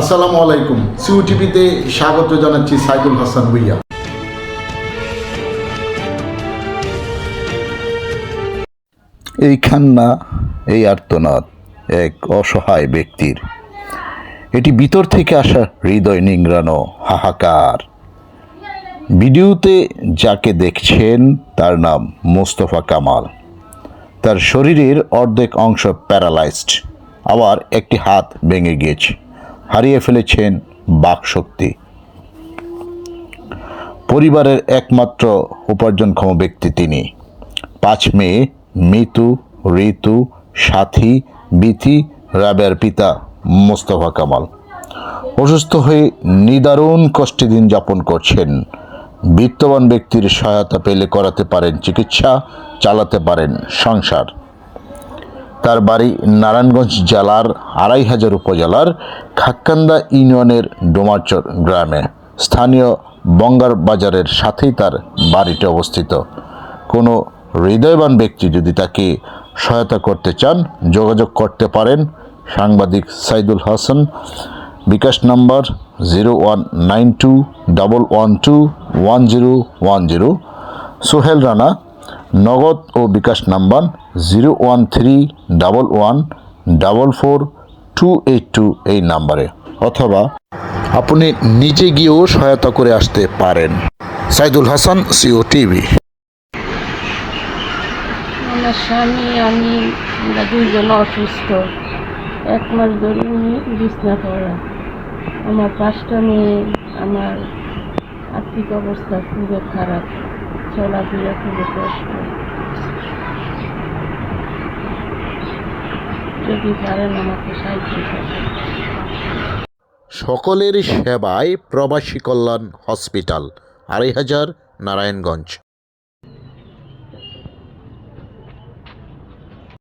আসসালামু আলাইকুম। সিউ টিভিতে স্বাগত জানাচ্ছি সাইদুল হাসান ভুইয়া। এই কান্না এই আর্তনাদ এক অসহায় ব্যক্তির। এটি ভিতর থেকে আসা হৃদয় নিংড়ানো হাহাকার। ভিডিওতে যাকে দেখছেন তার নাম মোস্তফা কামাল। তার শরীরের অর্ধেক অংশ প্যারালাইজড, আবার একটি হাত ভেঙে গিয়েছে। হারিয়ে ফেলেছেন বাকশক্তি। পরিবারের একমাত্র উপার্জনক্ষম ব্যক্তি তিনি। পাঁচ মেয়ে মিতু, ঋতু, সাথী, বিথি রাবের পিতা মোস্তফা কামাল। অসুস্থ হয়ে নিদারুণ কষ্টে দিন যাপন করছেন। বিত্তবান ব্যক্তির সহায়তা পেলে করাতে পারেন চিকিৎসা, চালাতে পারেন সংসার। তার বাড়ি নারায়ণগঞ্জ জেলার আড়াই হাজার উপজেলার খাক্কান্দা ইউনিয়নের ডোমারচর গ্রামে। স্থানীয় বঙ্গার বাজারের সাথেই তার বাড়িটি অবস্থিত। কোনো হৃদয়বান ব্যক্তি যদি তাকে সহায়তা করতে চান, যোগাযোগ করতে পারেন সাংবাদিক Saidul Hasan. BKash number zero one nine two double one two one zero one zero. Sohel Rana Nagad ও bKash number zero one three double one double four two eight two এই নাম্বারে, অথবা আপনি নিজে গিয়েও সহায়তা করে আসতে পারেন। সাইদুল হাসান, সিও টিভি। আমার স্বামী, আমি, আমরা দুইজন অসুস্থ। এক মাস ধরে উনি বিছনা পড়া। আমার পাঁচটা মেয়ে, আমার আর্থিক অবস্থা খুবই খারাপ। চলাফেরা খুবই কষ্ট। যদি পারেন আমাকে সকলের সেবায় প্রবাসী কল্যাণ হসপিটাল আড়াই হাজার নারায়ণগঞ্জ।